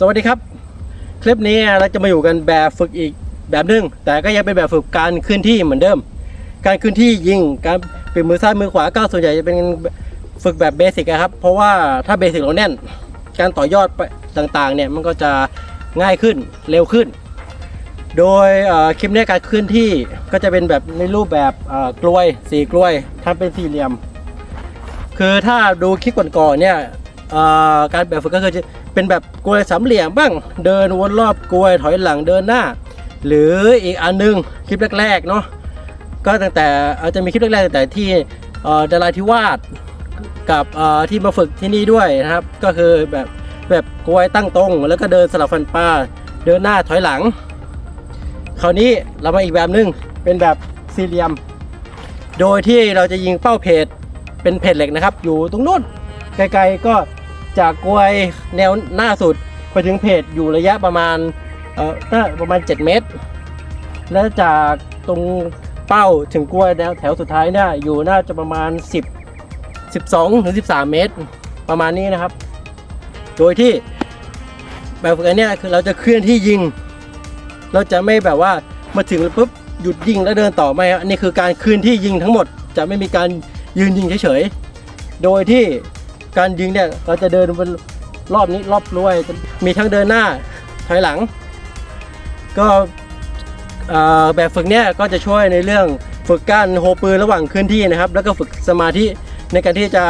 สวัสดีครับ คลิปนี้เราจะมาอยู่กันแบบฝึกอีกแบบหนึง แต่ก็ยังเป็นแบบฝึกการเคลื่อนที่เหมือนเดิม การเคลื่อนที่ยิงการเปลี่ยนมือซ้ายมือขวาก็ส่วนใหญ่จะเป็นฝึกแบบเบสิกครับ เพราะว่าถ้าเบสิกเราแน่น การต่อยอดต่างๆเนี่ยมันก็จะง่ายขึ้นเร็วขึ้น โดยคลิปนี้การเคลื่อนที่ก็จะเป็นแบบในรูปแบบกลวยสี่กลวยทำเป็นสี่เหลี่ยม คือถ้าดูคลิปก่อนๆเนี่ยการแบบฝึกก็คือ เป็นแบบกลวยสามเหลี่ยมบ้าง เดินวนรอบกลวยถอยหลังเดินหน้า หรืออีกอันนึงคลิปแรกๆเนาะก็ตั้งแต่อาจจะมีคลิปแรกๆตั้งแต่ที่เอ่อดาราธิวาสกับที่มาฝึกที่นี่ด้วยนะครับ ก็คือแบบแบบกลวยตั้งตรง แล้วก็เดินสลับฟันปลาเดินหน้าถอยหลัง คราวนี้เรามาอีกแบบหนึงเป็นแบบสี่เหลี่ยม โดยที่เราจะยิงเป้าเพจเป็นเพจเหล็กนะครับ อยู่ตรงนู้นไกลๆก็ จากกลวยแนวหน้าสุดไปถึงเพจอยู่ระยะประมาณเอ่อน่าประมาณ 7 เมตร และจากตรงเป้าถึงกลวยแนวแถวสุดท้ายเนี่ยอยู่น่าจะประมาณ 10 12ถึง13 เมตร ประมาณนี้นะครับ โดยที่แบบฝึกอันเนี้ยคือเราจะเคลื่อนที่ยิง เราจะไม่แบบว่ามาถึงแล้วปุ๊บหยุดยิงแล้วเดินต่อไม่อันนี้คือการเคลื่อนที่ยิงทั้งหมด จะไม่มีการยืนยิงเฉยๆโดยที่ การยิงเนี่ยเราจะเดินบนรอบนี้รอบรวยมีทั้งเดินหน้าถอยหลัง ก็แบบฝึกเนี่ยก็จะช่วยในเรื่องฝึกการโฮปืนระหว่างเคลื่อนที่นะครับ แล้วก็ฝึกสมาธิในการที่จะ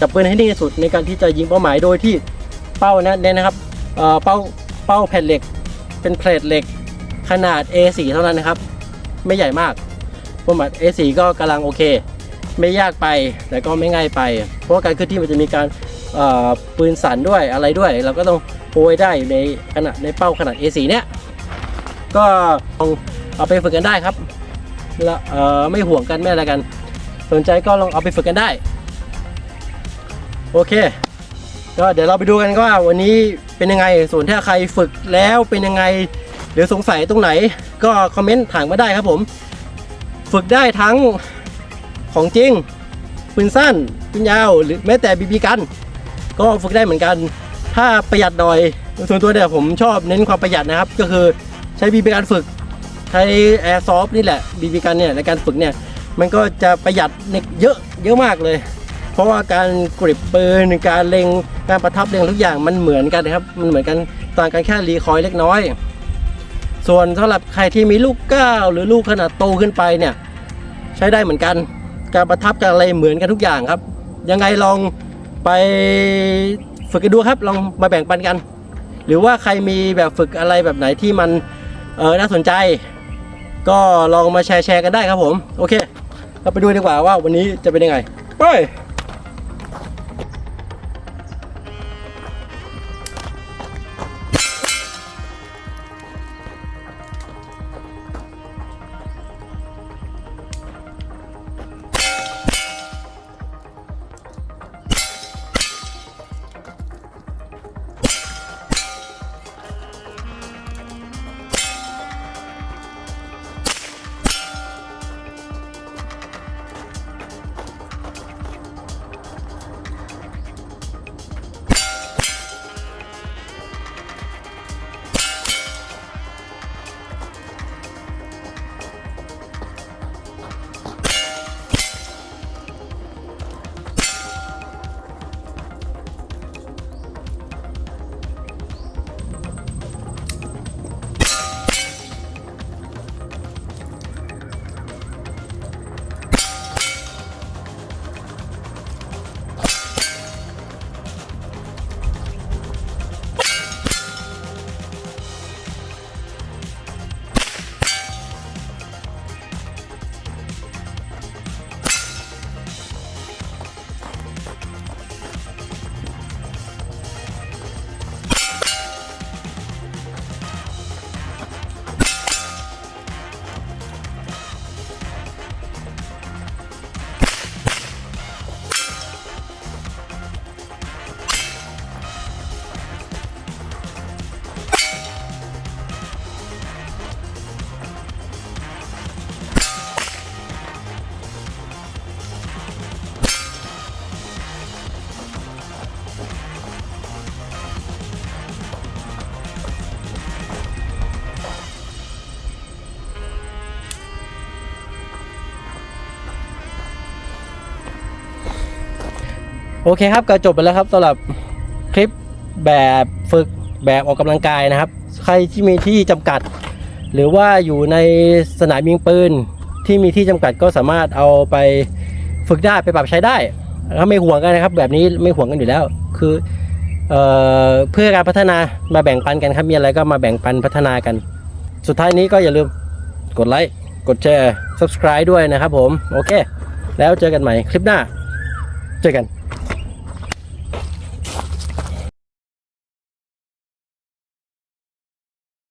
จับปืนให้นิ่งที่สุด ในการที่จะยิงเป้าหมายโดยที่เป้านะเนี่ยนะครับเอ่อเป้าเป้าแผ่นเหล็ก เป็นเพลทเหล็กขนาด A4 เท่านั้นนะครับ ไม่ใหญ่มากประมาณ A4 ก็กำลังโอเค ไม่ยากไป แต่ก็ไม่ง่ายไป เพราะการเคลื่อนที่มันจะมีการปืนสั่นด้วยอะไรด้วย เราก็ต้องโปรยได้ในขนาดในเป้าขนาด A4 เนี้ยก็ลองเอาไปฝึกกันได้ครับแล้วไม่ห่วงกันไม่อะไรกัน สนใจก็ลองเอาไปฝึกกันได้ โอเค ก็เดี๋ยวเราไปดูกันว่าวันนี้เป็นยังไงส่วนถ้าใครฝึกแล้วเป็นยังไงหรือสงสัยตรงไหน ก็คอมเมนต์ถามมาได้ครับผม ฝึกได้ทั้ง ของจริงปืนสั้นปืนยาวหรือแม้แต่บีบีกัน ก็ฝึกได้เหมือนกัน ถ้าประหยัดหน่อยส่วนตัวเนี่ยผมชอบเน้นความประหยัดนะครับ ก็คือใช้บีบีกันฝึก ใช้แอร์ซอฟนี่แหละบีบีกันเนี่ยในการฝึกเนี่ยมันก็จะประหยัดในเยอะเยอะมากเลย เพราะว่าการกริบปืนการเล็งการประทับเล็งทุกอย่างมันเหมือนกันนะครับ มันเหมือนกันต่างกันแค่รีคอยล์เล็กน้อย ส่วนสำหรับใครที่มีลูกก้าวหรือลูกขนาดโตขึ้นไปเนี่ยใช้ได้เหมือนกัน การประทับการอะไรเหมือนกันทุกอย่างครับ ยังไงลองไปฝึกกันดูครับลองมาแบ่งปันกัน หรือว่าใครมีแบบฝึกอะไรแบบไหนที่มันเออน่าสนใจ ก็ลองมาแชร์แชร์กันได้ครับผม โอเค เราไปดูดีกว่าว่าวันนี้จะเป็นยังไง ไป โอเคครับก็จบไปแล้วครับสำหรับคลิปแบบฝึกแบบออกกำลังกายนะครับ ใครที่มีที่จำกัด หรือว่าอยู่ในสนามยิงปืนที่มีที่จำกัดก็สามารถเอาไปฝึกได้ไปปรับใช้ได้ถ้าไม่ห่วงกันนะครับ แบบนี้ไม่ห่วงกันอยู่แล้ว คือเออเพื่อการพัฒนามาแบ่งปันกันครับมีอะไรก็มาแบ่งปันพัฒนากัน สุดท้ายนี้ก็อย่าลืมกดไลค์กดแชร์ subscribe ด้วยนะครับผม โอเค แล้วเจอกันใหม่คลิปหน้า เจอกัน